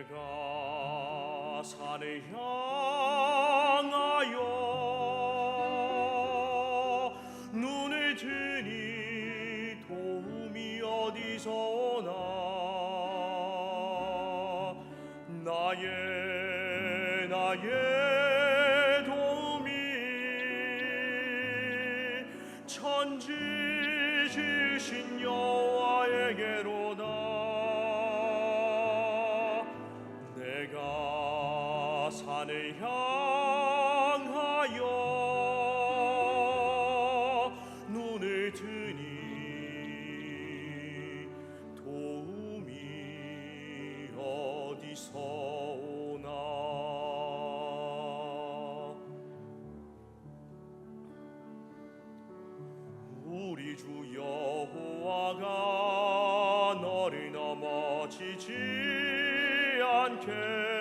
내가 산을 향하여 눈을 드니 도움이 어디서 오나? 나의 나의 도움이 천지 지신 여호와에게로다 산을 향하여 눈을 드니 도움이 어디서 오나? 우리 주 여호와가 너를 넘어지지 않게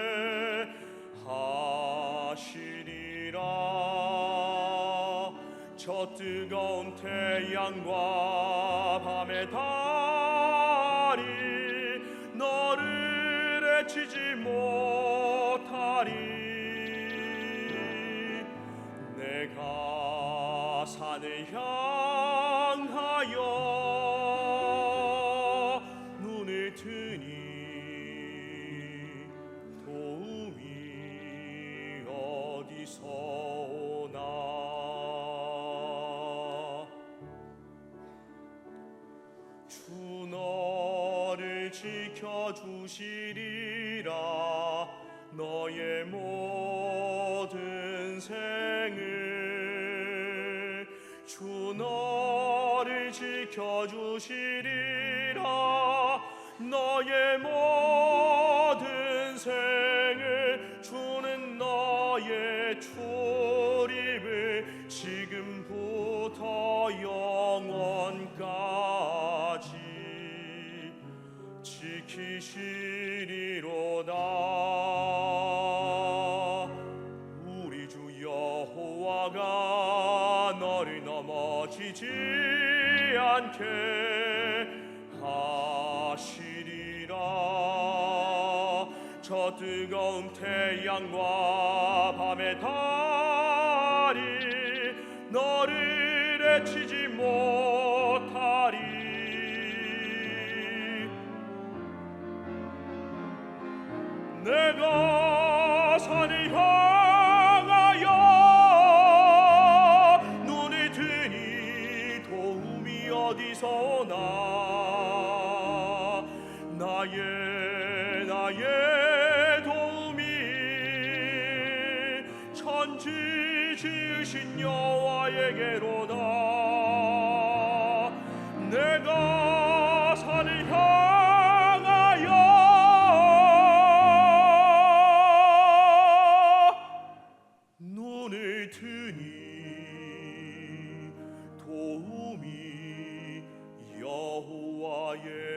저 뜨거운 태양과 밤의 달이 너를 해치지 못하리. 내가 산을 향 너를 지켜 주시리라. 너의 모든 생을 주 너를 지켜 주시리라. 너의 모든 생을 주는 너의 출입을 지금부터 영원까지 지키시리로다. 우리 주 여호와가 너를 넘어지지 않게 하시리라. 저 뜨거운 태양과 밤의 달이 너를 해치지 못 어디서 오나? 나의 나의 도움이 천지 지으신 여호와에게로다. 내가 산을 향하여 눈을 드니 도움이 여호와에게